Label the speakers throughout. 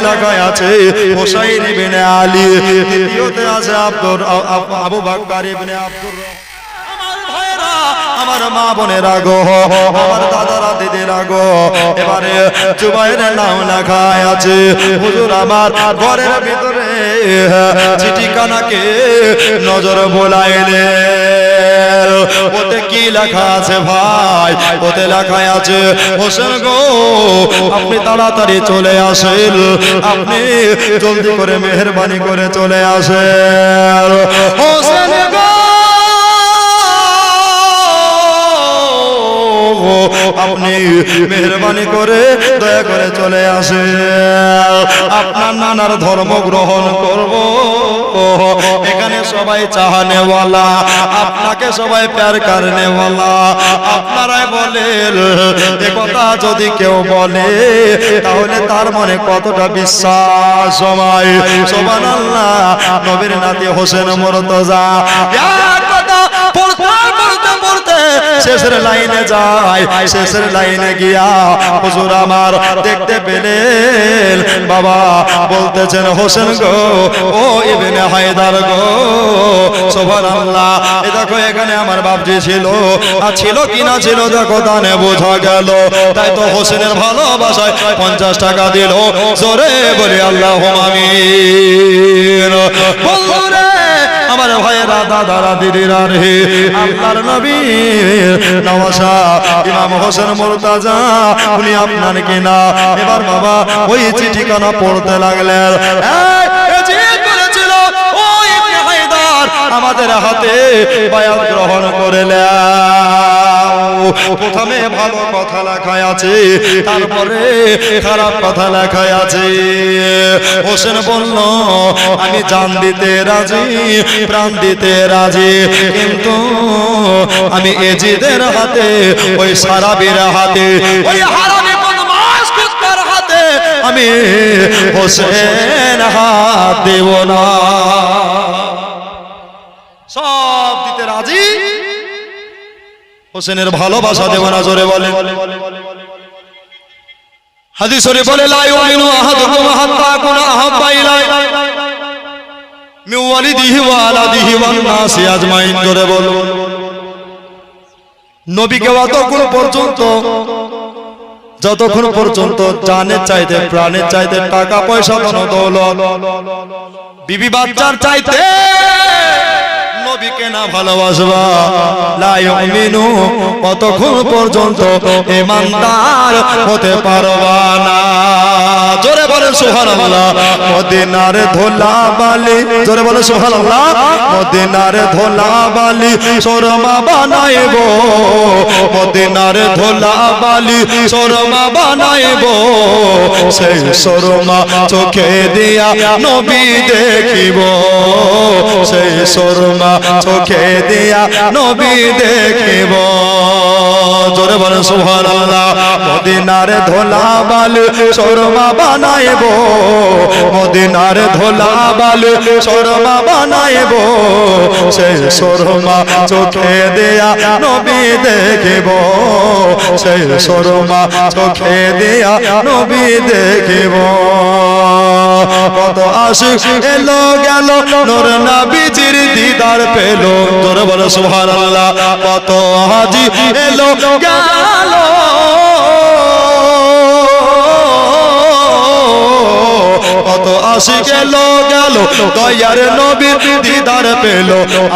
Speaker 1: এলাকায় আছে। হোসাইন ইবনে আলী তৃতীয়তে আছে আব্দুর আবু ইবনে আব্দুর আমার মা বোনেরা গো, আমার দাদারা, দিদিরা গো, এবারে জুবাইরের নাম লেখা আছে। হুজুর আমার ঘরের ভিতরে চিঠি কানাকে নজর বোলাইলে। ওতে কি লেখা আছে ভাই? ওতে লেখা আছে, হোসেন গো, আপনি তাড়াতাড়ি চলে আসেন। আপনি জলদি করে মেহরবানি করে চলে আসেন। হোসেন গো আপনি মেহরবানি করে দয়া করে চলে আসে আপনার নানার ধর্ম গ্রহণ করব। এখানে সবাই চাহানেওয়ালা আপনাকে সবাই প্যার কারনেওয়ালা আপনারাই বলেন, এ কথা যদি কেউ বলে, তাহলে তার মনে কতটা বিশ্বাস সময় সবান আল্লাহ নবীর নাতি হোসেন মরতজা। কথা শেষের লাইনে যায়, শেষের লাইনে গিয়া হুজুর আমার দেখতে পেলেন। বাবা বলতেছেন, হোসেন গো, ও ইবনে হায়দার গো, সুবহানাল্লাহ, এ দেখো এখানে আমার বাপজি ছিল। আর ছিল কিনা ছিল দেখো দানে বোঝা গেল। তাই তো হোসেনের ভালোবাসায় পঞ্চাশ টাকা দিল। জোরে বলে আল্লাহ আমিন। বন্ধুরে আমার ভাইয়েরা দাদারা দিদিরা রে। আপনার নবী নওয়াসা ইমাম হোসেন মুরতাজা, উনি আপনার কিনা। এবার বাবা, ওই চিঠিখানা পড়তে লাগলেন। আমাদের হাতে বায়াত গ্রহণ করলেন প্রথমে ভালো কথা লেখায় আছে, তারপরে খারাপ কথা লেখায় আছে। হোসেন বলল, আমি জান দিতে রাজি, প্রাণ দিতে রাজি, কিন্তু আমি এজিদের হাতে, ওই সারাবির হাতে, ওই হারামি কুত্তার হাতে আমি হোসেন হাত দেব না। সব দিতে রাজি? হোসেনের ভালোবাসা দেব না, জোরে বলে হাদিস শরীফ বলে লাই ওয়াইনু আহাদুকুম হাত্তা কুনা আহাব্বা ইলাই। মিন ওয়ালিদিহি ওয়া আলাদিহি ওয়ান নাসি আজমাইন, জোরে বলো নবীকে অতক্ষণ পর্যন্ত, যতক্ষণ পর্যন্ত জানের চাইতে, প্রাণের চাইতে টাকা পয়সা ধন দৌলত, বিবি বাচ্চার চাইতে নবীকে না ভালোবাসবা? লা কতক্ষণ পর্যন্ত ইমানদার হতে পারবা না? জোরে বলেন সুবহানাল্লাহ। মদিনার ধোলা বালি জোরে বলেন সুবহানাল্লাহ। মদিনার ধোলা বালি শর্মা বানাইব। মদিনার ধোলা বালি শর্মা বানাইব। সেই শর্মা চোখে দিয়া নবী দেখিব। সেই শর্মা চোখে দিয়া নবী দেখিব। জোরে বলেন, সুবহানাল্লাহ। মদিনার ধোলা বালি শর্মা বানাইব। মদিনার ধোলা বালি শর্মা বানাইব। সেই শর্মা চোখে দেয়া নবী দেখিব। সেই শর্মা চোখে দেয়া নবী দেখিব। কত আশিক এলো গেল নূর নবীজির দিদার পেল। তোর বলো সুবহানাল্লাহ। কত হাজি এলো গেল। কত আশি গেল গেল, দয়ার নবীর দিদার পেল।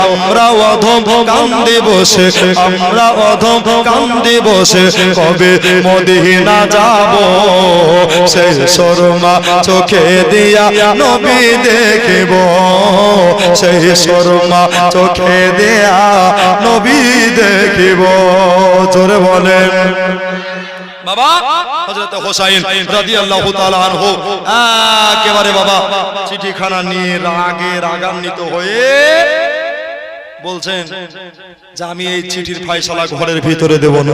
Speaker 1: আমরা অধম কান্দি বসে, আমরা অধম কান্দি বসে, কবে মদিনা যাব? সেই শর্মা চোখে দিয়া নবী দেখিব। সেই শর্মা চোখে দিয়া নবী দেখিব। জোরে বলেন। বাবা, হযরত রাদিয়াল্লাহু তাআলা আনহু, একেবারে বাবা, চিঠিখানা নিয়ে রাগে রাগান্বিত হয়ে বলছেন, যে আমি এই চিঠির ফয়সালা ঘরের ভিতরে দেব না।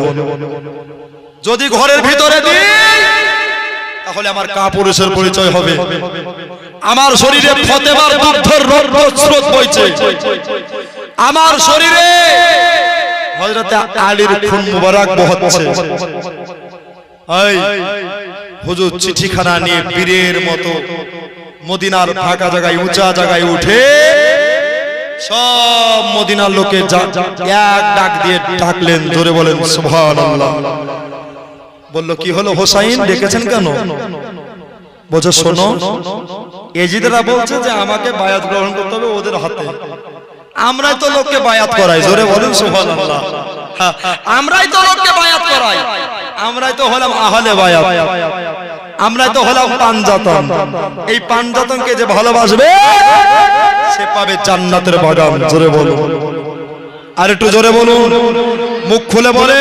Speaker 1: যদি ঘরের ভিতরে দিই, তাহলে আমার কাপুরুষের পরিচয় হবে। আমার শরীরে ফতেমার দুগ্ধর স্রোত বইছে আমার শরীরে হযরত আলীর খুন মুবারক হুজুর চিঠিখানা নিয়ে বীরের মতো মদিনার ফাঁকা জায়গায় উঁচা জায়গায় উঠে সব মদিনার লোকে যা- এক ডাক দিয়ে ডাকলেন ধরে বলেন সুবহানাল্লাহ। বলল কি হলো হোসাইন? ডেকেছেন কেন? বলছে শোনো এজিদেরা বলছে যে আমাকে বায়াত গ্রহণ করতে হবে ওদের হাতে। আমরাই তো লোককে বায়াত করাই জোরে বলেন সুবহানাল্লাহ। হ্যাঁ, আমরাই তো লোককে বায়াত করাই। আমরাই তো হলাম আহলে বায়াত। আমরাই তো হলাম পাঞ্জাতন এই পাঞ্জাতনকে যে ভালোবাসবে, সে পাবে জান্নাতের বাগান। জোরে বলুন। আর একটু জোরে বলুন। মুখ খুলে বলে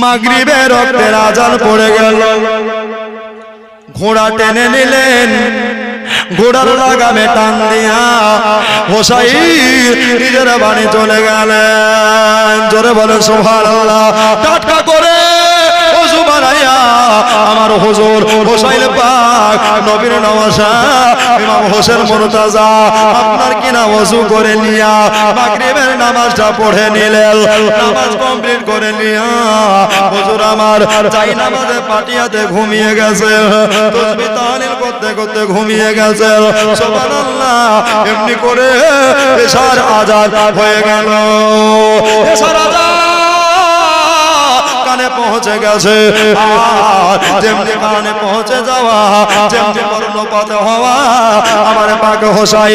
Speaker 1: মাগরিবে রক্তের আজান পড়ে গেল। ঘোড়া টেনে নিলেন, ঘোড়ার লাগামে টান দিয়া হোসাই নিজের বাড়ি চলে গেলেন। জোরে বলে সোহার টাটকা করে আমার হুজুর হোসাইল পাক, নবীর নওয়াজা, ইমাম হোসেন মুরতাজা, আপনার কিনা ওযু করে নিয়া মাগরিবের নামাজটা পড়ে নিলেন? নামাজ কমপ্লিট করে নিয়া হুজুর আমার চাই নামাজে পাটিয়াতে ঘুমিয়ে গেছে তসবিহ তাহলিল করতে করতে ঘুমিয়ে গেছে। সুবহানাল্লাহ, এমনি করে এশার আজাদ হয়ে গেল। এশার আজাদ! কানে পৌঁছে গেছে। আর যেমনি কানে পৌঁছে যাওয়া, যেমনি কর্ণপাত হওয়া, আমার পাক হোসাই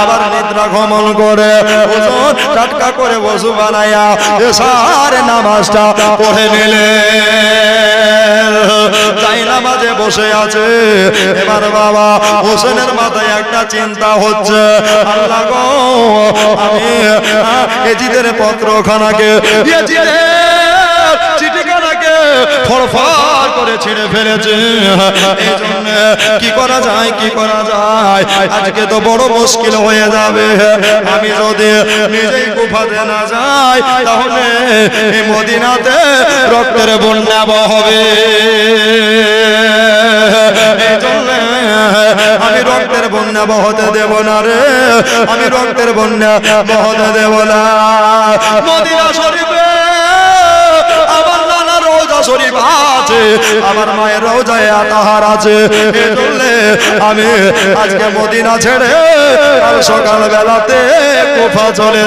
Speaker 1: আবার নিদ্রা গমন করে টাটকা করে বসু বানাইয়া এসার নামাজটা পড়ে নিলে। তাই নামাজে বসে আছে, এবার বাবা হোসেনের মাথায় একটা চিন্তা হচ্ছে, আল্লাহ গো, আমি এজিদের পত্রখানাকে এজিদের ফড়ফড় করে ছিঁড়ে ফেলেছে। কি করা যায়, কি করা যায়? আজকে তো বড় মুশকিল হয়ে যাবে। আমি যদি নিজেই গুফাতে না যাই, তাহলে এই মদিনাতে রক্তের বন্যা হবে। আমি রক্তের বন্যা বহতে দেব না রে। আমি রক্তের বন্যা বহতে দেব না। মদিনা শরীফ আছে, আমার মায়ের রোজায় আতাহার আছে। আমি আজকে মদিনা ছেড়ে কাল সকাল বেলাতে চলে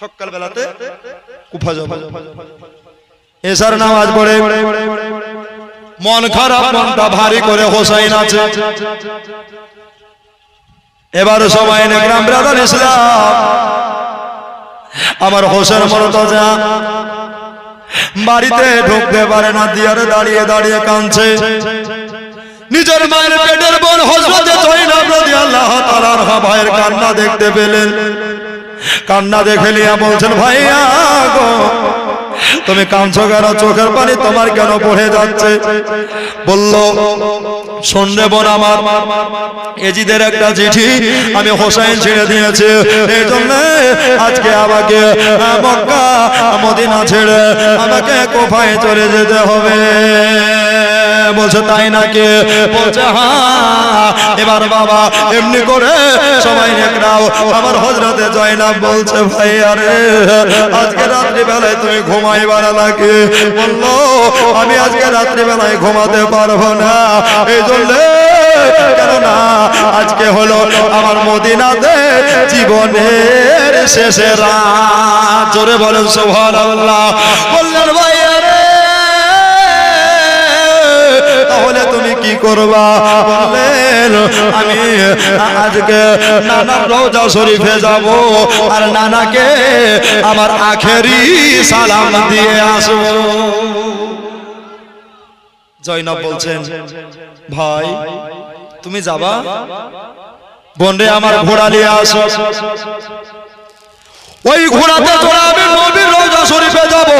Speaker 1: সকাল বেলাতে কুফা এসার নামাজ পড়ে। মন খারাপ, মনটা ভারী করে হোসাইন আছে। এবার সময় গ্রাম ইসলাম। আমার হোসেন মরতজা বাড়িতে ঢুকতে পারে না, দিয়ারে দাঁড়িয়ে দাঁড়িয়ে কাঁদছে। নিজের মায়ের পেটের বোন হজরতে জয়নাব রাদিয়াল্লাহু তাআলার ভাইয়ের কান্না দেখতে পেলেন। কান্না দেখে লিয়া বলছেন, ভাইয়া গো, তুমি কাঁদছো কেন? চোখের পানি তোমার কেন পড়ে যাচ্ছে? বলল শোন রে বোন আমার। এজিদের একটা চিঠি আমি হোসাইন ছেড়ে দিয়েছি। এই জন্য আজকে আমাকে মক্কা, মদিনা ছেড়ে আমাকে কোফায় চলে যেতে হবে। বলছে, তাই নাকি? বলছে এবার বাবা এমনি করে সবাই আমার হজরতে বলছে, ভাই, আরে, আজকে রাত্রি বেলায় তুমি ঘুমাইবার নাকি? বলল, আমি আজকে রাত্রি বেলায় ঘুমাতে পারব না। এই জন্য কেননা আজকে হলো আমার মদিনাতে জীবনের শেষে রাত। জোরে বলেন সোহান বললেন, ভাই, আরে তাহলে তুমি কি করবা? বললেন, আমি আজকে নানার রোজা শরীফে যাব আর নানাকে আমার আখেরি সালাম দিয়ে আসব। জয়নব বলছেন, ভাই, তুমি যাবা? বনরে আমার ঘোড়া নিয়ে আসো। ওই ঘোড়াতে চড়ে আমি নবীর রোজা শরীফে যাব।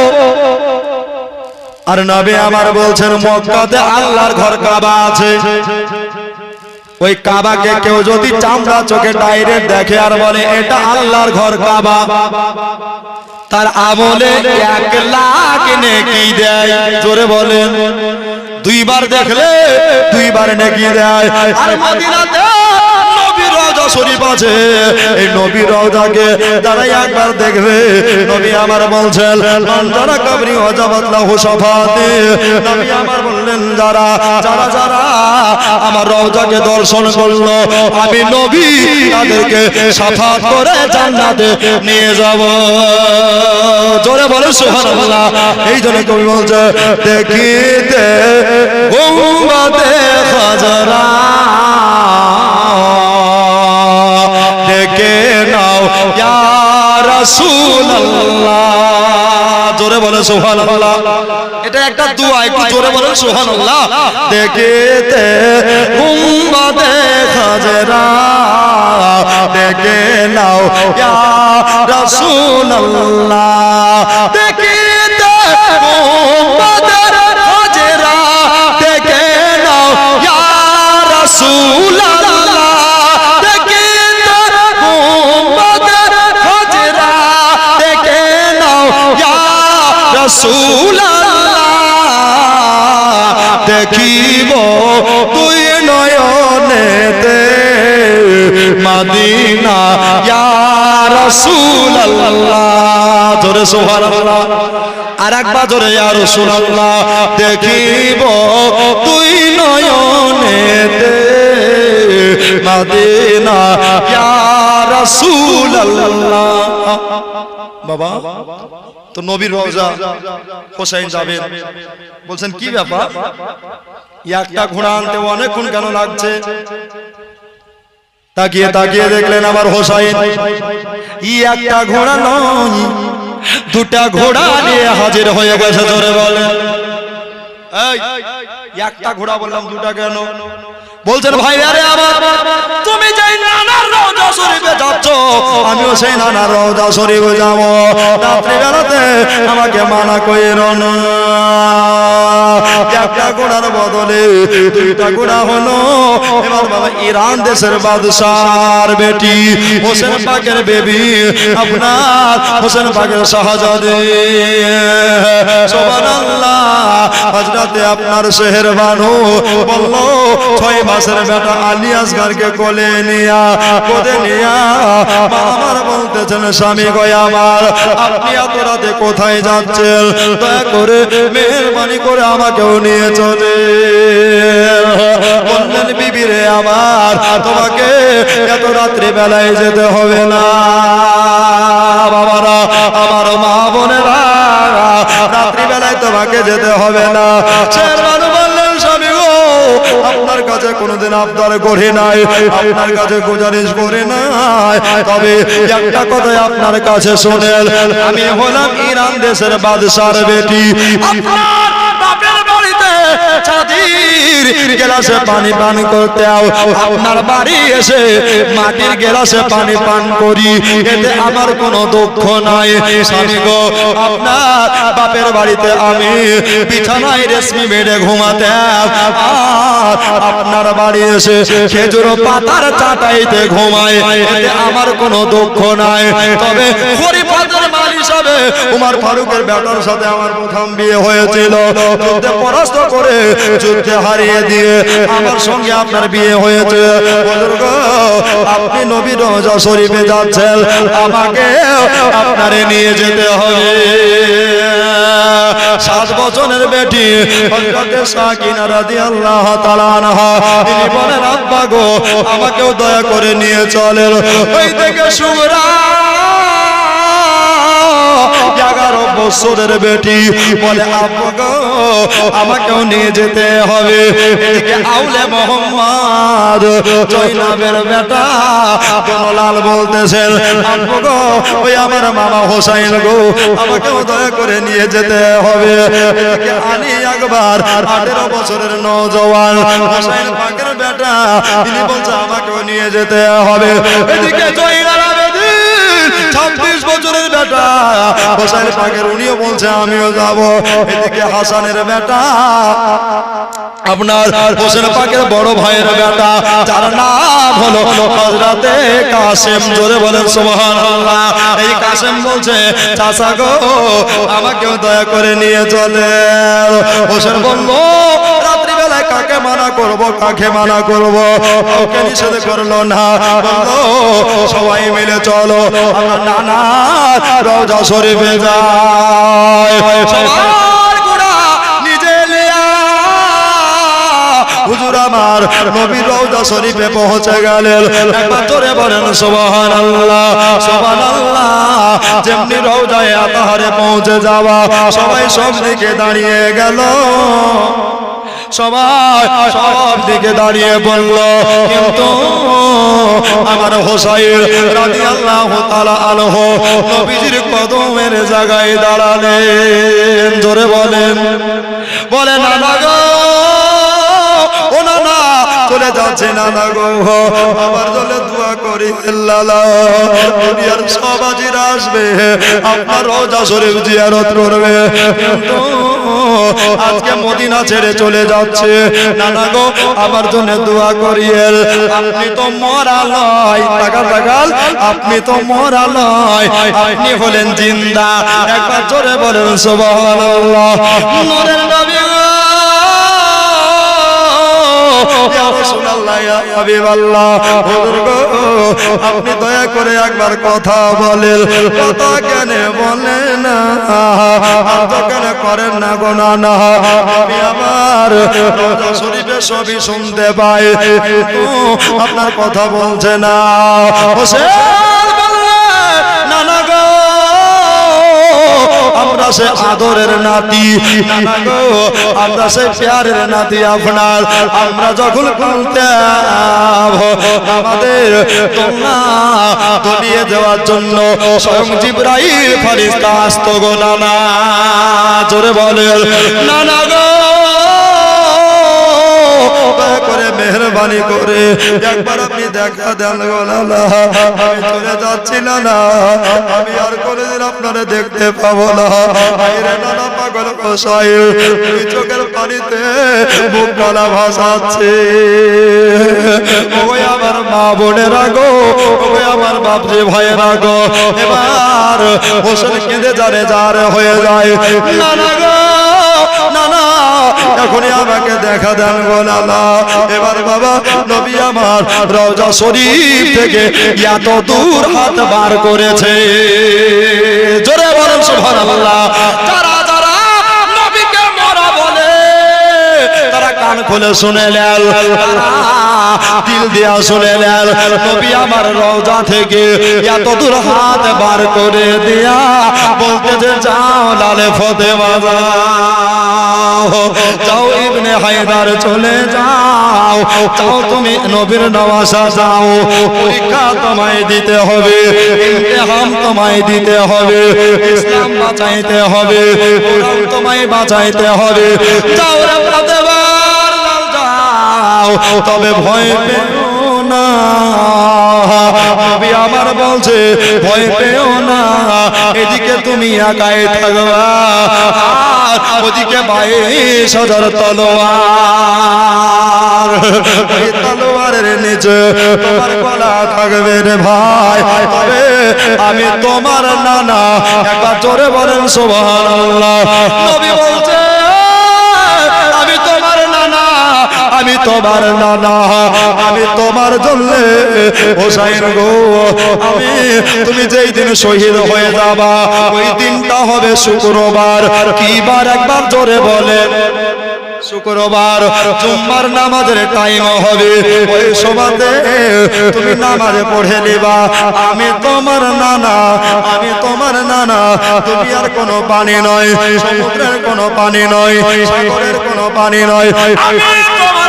Speaker 1: আর নবী আমার বলছেন, মক্কাতে আল্লাহর ঘর কাবা আছে। ওই কাবাকে কেউ যদি চামড়া চোখে ডাইরেক্ট দেখে আর বলে, এটা আল্লাহর ঘর কাবা। তার আমলে এক লাখ নেকি দেয়। জোরে বলেন, দুইবার দেখলে দুইবার নেকি দেয়। আর মদিনাতে শরীফ আছে। এই যারা একবার দেখবে, নবী আমার বলছেন যারা কবরি হজাবাত লাহু সাফাতে নবী আমার বললেন, যারা যারা যারা আমার রওজাকে দর্শন করল, আমি নবী তাদেরকে সাফাত করে জান্নাতে নিয়ে যাব। জোরে বলে সুবহানাল্লাহ। এই জন্য কবি বলছে, দেখিতে গুম্বাদে খাজরা জোরে বলে সুবহানাল্লাহ। এটা একটা দোয়া, একটু জোরে বলেন সুবহানাল্লাহ। দেখিতে দেখে নাও ইয়া দেখিতে রাসূলুল্লাহ দেখিব তুই নয়নেতে মাদিনা রাসূলুল্লাহ। জোরে সুবহানাল্লাহ। আর একবার জোরে, ইয়া রাসূলুল্লাহ দেখিব তুই নয়নেতে মাদিনা রাসূলুল্লাহ। বাবা। তো নবীর রওজা হোসাইন যাবেন। বলছেন কি ব্যাপার? একটা ঘোড়া আনতে অনেকক্ষণ কেন লাগছে? তাকিয়ে তাকিয়ে দেখলেন আমার হোসাইন। ই একটা ঘোড়া নয় দুটা ঘোড়া নিয়ে হাজির হয়ে গেছে ধরে বলে এই, একটা ঘোড়া বললাম দুটা কেন? বলছেন ভাই আরে আমার তুমি যাই নানার রওজা শরীফে যাচ্ছ আমিও সেই নানার রওজা শরীফে যাব। রাত্রি বেলাতে আমাকে মানা কইরো না। একটা ঘোড়ার বদলে দুইটা ঘোড়া হলো। এবার বাবা ইরান দেশের বাদশার বেটি, হোসেন পাকের বেবি, আপনার হোসেন পাকের শাহজাদে। ছয় মাসের বেটা আলী আসগারকে কোলে নিয়া কোলে নিয়া আমার বলতেছেন, স্বামী গয় আমার, আপনি এত রাতে কোথায় যাচ্ছেন? দয়া করে মেহরবানি করে আমাকেও নিয়ে চলে। বললেন বিবি রে আমার, তোমাকে এত রাত্রি বেলায় যেতে হবে না। বাবারা, আমার মা বোনেরা তোমাকে যেতে হবে না। আপনার কাছে কোনোদিন আবদার করে নাই, আপনার কাছে গুজারিশ করে নাই। তবে একটা কথা আপনার কাছে শোনেন, আমি হলাম ইরান দেশের বাদশার বেটি। আপনার চাঁদির গেলাসে পানি পান করতে আপনার বাড়ি এসে মাটির গেলাসে পানি পান করি। এতে আমার কোনো দুঃখ নাই। স্বামী গো, আপনার বাপের বাড়িতে আমি বিছানায় রেশমি বেডে ঘুমাতাম আর আপনার বাড়ি এসে খেজুর পাতার চাটাইতে ঘুমায় এতে আমার কোনো দুঃখ নাই। তবে মাল হিসাবে উমার ফারুকের বেটার সাথে আমার প্রথম বিয়ে হয়েছিল। যুদ্ধে পরাস্ত করে যুদ্ধে হারিয়ে দিয়ে আমার সঙ্গে আপনার বিয়ে হয়েছে। আপনি নবী রোজা শরীফে যাচ্ছেন, আমাকে আপনারে নিয়ে যেতে হবে। সাত বছরের বেটি আমাকেও দয়া করে নিয়ে চলেন। ওই থেকে সুমরা এগারো বছরের বেটি। বলে আমাকেও নিয়ে যেতে হবে। আউলে মোহাম্মদ জয়নাবের বেটা লাল বলতেছেন ওই আমার মামা হোসাইন গো, আমাকেও দয়া করে নিয়ে যেতে হবে। আলী আকবর, আঠেরো বছরের নজওয়ান হোসাইন পাকের বেটা, তিনি বলছে, আমাকেও নিয়ে যেতে হবে। এদিকে জয়নাল হোসেন পাকের উনিও বলছে, আমিও যাব। এদিকে হাসানের বেটা, আপনার হোসেন পাকের বড় ভাইয়ের বেটা, যার নাম হলো হযরতে কাসেম। জোরে বলেন এই কাসেম বলছে গো, আমাকেও দয়া করে নিয়ে চলে হোসেন রাত্রিবেলায় কাকে মানা করব, কাকে মানা করব? ওকে নিষেধ করল না। সবাই মিলে চলো রওজা শরীফে যাই। পৌঁছে গেলেন। বলেন পৌঁছে যাওয়া, সবাই দাঁড়িয়ে গেল। সবাই সব দিকে দাঁড়িয়ে বলল, কিন্তু আমার হোসাইন রাদিয়াল্লাহু তাআলা আনহু নবীজির কদমের জায়গায় দাঁড়ালেন। জোরে বলেন, বলে না গো, ও নানা, চলে যাচ্ছে নানা গো, আমার জন্য দোয়া করি দুনিয়ার সব আজিরা আসবে, আপনার রোজা শরীফ জিয়ারত করবে। কিন্তু আজকে মদিনা ছেড়ে চলে যাচ্ছে। নানা গো, আমার জন্য দোয়া করিয়েল। আপনি তো মরা নয় টাকা টাকাল আপনি তো মরা নয় আপনি হলেন জিন্দা। একবার জোরে বলেন, সুবহানাল্লাহ। নূরের নবী রাসূলুল্লাহ আল্লাহ। আপনি দয়া করে একবার কথা বলেন। কথা কেন বলেন না? কেন করেন না গোনা না আমি আমার শরীফে সবই শুনতে পাই আপনার কথা বলছে না। হোসেন আমরা সে আদরের নাতি। আমরা সে প্যারের নাতি আপনার। আমরা যখন খুলতে আমাদের তোমরা দলিয়ে দেওয়ার জন্য স্বয়ং জিব্রাইল ফারিস্তা আসতো গো নানা। জোরে বলে নানা গো মেহরবানি করে। একবার আপনি দেখা দেন আমি চলে যাচ্ছি না না আমি আর কোনোদিন আপনারা দেখতে পাবো না। চোখের পানিতে মুখ গলা ভাসাচ্ছে। ওই আমার মা বোনেরা গো ওই আমার বাপজি ভাইয়েরা গো, এবার হোসেন কেঁদে যারে যার হয়ে যায়। গো। নানা এখনই আমাকে দেখা দেন গো এবার বাবা, নবী আমার রওজা শরীফ থেকে এত দূর হাত বার করেছে। জোরে বলেন সুবহানাল্লাহ। যারা কান খুলে শুনে নেন। দিল দিয়া শুনে নেন। নবী আমার রওজা থেকে এত দূর হাত বার করে দিয়া বলতে যে যাও লালে ফতেমা যাও যাও ইবনে হায়দার চলে যাও। যাও তুমি নবীর নওয়াসা যাও। পরীক্ষা তোমায় দিতে হবে ইমতিহান তোমায় দিতে হবে, ইসলাম বাঁচাইতে হবে তোমায় বাঁচাইতে হবে। যাও রে যাও তবে ভয় পেও না। আমার বলছে, ভয় পেও না, এদিকে তুমি একাই থাকবা ওদিকে বাইশ হাজার তলোয়ার। ওই তলোয়ারের নিচে তোমার গলা থাকবে রে ভাই। তবে আমি তোমার নানা একবার জোরে বলেন, সুবহানাল্লাহ। নবী বলছে আমি তোমার নানা, আমি তোমার জন্য। হোসাইন গো, আমি, তুমি যেই দিন শহীদ হয়ে যাবা, ওই দিনটা হবে শুক্রবার। কিবার একবার জোরে বলে। শুক্রবার জুম্মার নামাজের টাইম হবে। ওই সমাতে তুমি নামাজে পড়ে নিবা। আমি তোমার নানা, আমি তোমার নানা। তুমি আর কোনো পানি নয়, সমুদ্রের কোনো পানি নয়, সাগরের কোনো পানি নয়। আমি তোমার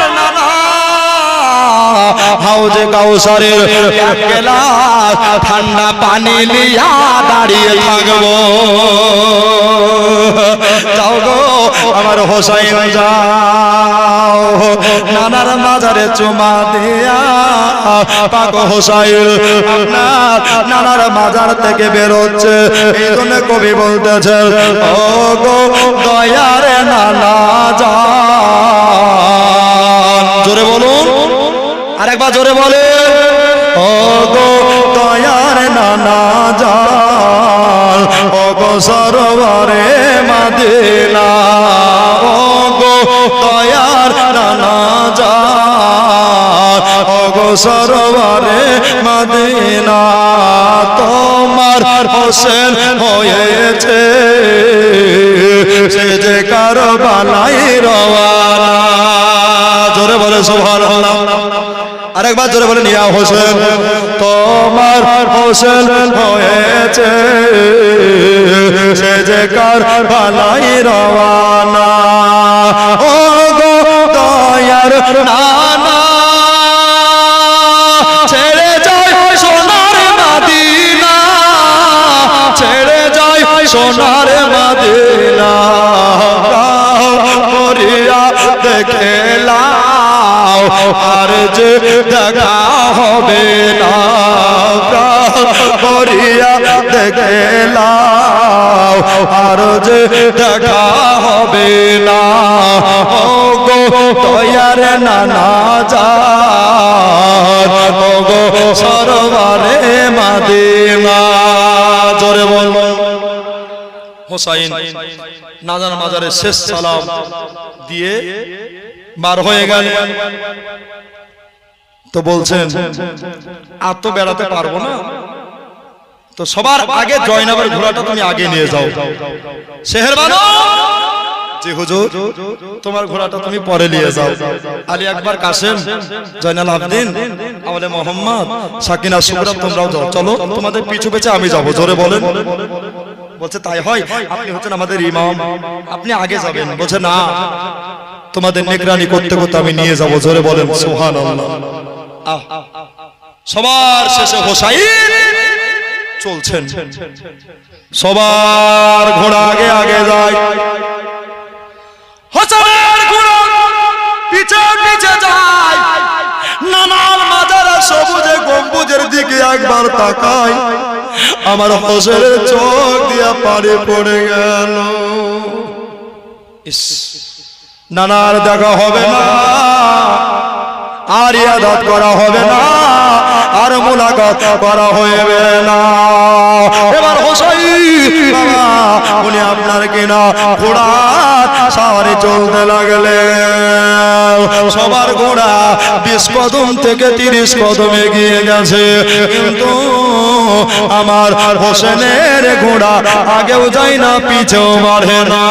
Speaker 1: হাউজে কাউসারের এক ঠান্ডা পানি লিয়া দাঁড়িয়ে থাকব। আমার হোসাইন, যাও। নানার মাজারে চুমা দিয়া, পাক হোসাইল আপনার নানার মাজার থেকে বেরোচ্ছে, এই কবি বলতেছেন, ও গো দয়ারে নানা যান। জোরে বলুন আরেকবার জোরে বলে ও গো নানা যান ও গো সরোবরে মাদিনা ও গো দয়ার নানা যান ও গো সরোবরে মাদিনা, তোমার হোসেন হয়েছে। সে যে আরেকবার জোরে বলে নিয়া হোসেন, তোমার হোসেন হয়েছে। সে যে কার বালাই রওয়ানা। ও গো দয়ার নানা। সোনার মাদিনা। করিয়া দেখে আর যে দেখা হবে না, করিয়া দেখে লাও আর যে দেখা হবে না গো তয়ার নানা যা গো সরবারে মাদিনা। জোরে বল। হোসাইন, নাজার মাজারে শেষ সালাম দিয়ে বার হয়ে গেল। তো বলছেন, আর তো বেড়াতে পারব না। তো সবার আগে জয়নাবের ঘোড়াটা তুমি আগে নিয়ে যাও। শেহরবানো! জি হুজুর, তোমার ঘোড়াটা তুমি পরে নিয়ে যাও। আলী আকবর কাসেম, জয়নাল আবদিন আমাদের মোহাম্মদ, সাকিনা সুবরা তোমরাও যাও। চলো, তোমাদের পিছু পেছে আমি যাব। জোরে বলেন। বলছে, তাই হয়, আপনি হচ্ছেন আমাদের ইমাম। আপনি আগে যাবেন। বলছে, না। তোমাদের নিগরানি করতে করতে আমি নিয়ে যাব জোরে বলেন সুহান সবার শেষে হোসাইন চলছেন। সবার ঘোড়া আগে আগে যায়। যায়। সবুজে গম্বুজের দিকে একবার আমার চোখ দিয়া পানি পড়ে গেল। ইস, নানার দেখা হবে না। আর ইয়াদাত করা হবে না। আর মুলাকাত করা হবে না। এবার হোসাই উনি আপনার কিনা ঘোড়া সাওয়ারে চলতে লাগলে সবার ঘোড়া বিশ কদম থেকে তিরিশ কদম এগিয়ে গেছে। কিন্তু আমার হোসেনের ঘোড়া আগেও যায় না, পিছেও বাড়ে না।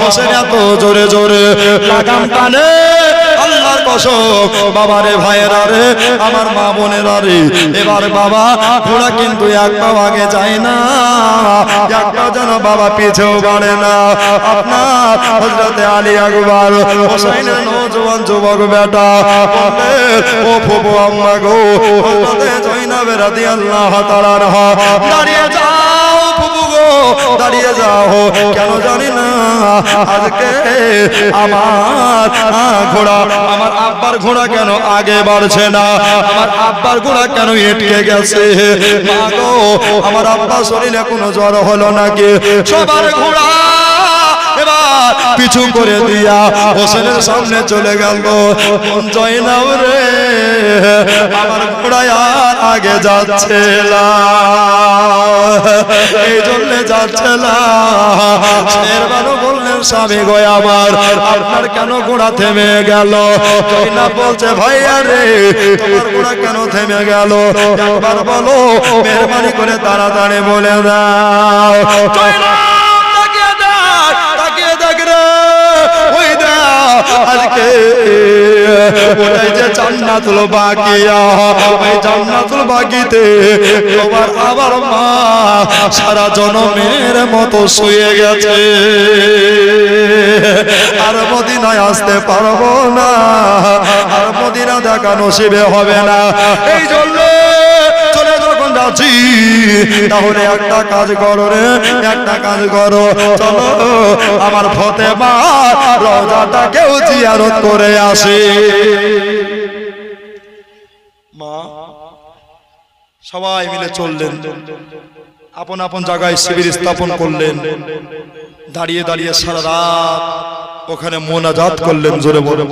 Speaker 1: হোসেন এত জোরে জোরে। লাগাম আল্লাহর কসম আমার মা এবার বাবা, ঘোড়া কিন্তু এক যায় না। যেন বাবা পিছেও বাড়ে না। আপনার হজরতে আলী আকবর নজওয়ান যুবক বেটা ও ফুবু আম্মা গো হজরতে দাঁড়িয়ে দাঁড়িয়ে যাও। কেন জানি না, আজকে আমার ঘোড়া, আমার আব্বার ঘোড়া কেন আগে বাড়ছে না? আমার আব্বার ঘোড়া কেন এটকে গেছে? আমার আব্বা শরীরে কোনো জ্বর হলো নাকি? সবার ঘোড়া এবার পিছু করে দিয়া হোসেনের সামনে চলে গেল। জয় নাও রে, আমার ঘোড়া আর আগে যাচ্ছে না। এই জন্য যাচ্ছে না। শেরবানু বললেন, স্বামী গো আমার, আপনার কেন ঘোড়া থেমে গেল? না বলছে ভাইয়া রে তোমার কেন থেমে গেল? একবার বলো, মেহরবানি করে তাড়াতাড়ি বলে দাও। জান্নাতুল বাকিয়া। ওই জান্নাতুল বাকিতে তোমার আবার মা সারা জনমের মতো শুয়ে গেছে। আর মদিনায় আসতে পারব না। আর মদিনা দেখা নসিবে হবে না। এই জন্য রাজি তাহলে একটা কাজ করো রে, একটা কাজ করো। চলো আমার ফতেমা রোজাটাকেও জিয়ারত করে আসে। সবাই মিলে চললেন। আপন আপন জায়গায় শিবির স্থাপন করলেন। দাঁড়িয়ে দাঁড়িয়ে সারা রাত ওখানে মোনাজাত করলেন জোরে বলে।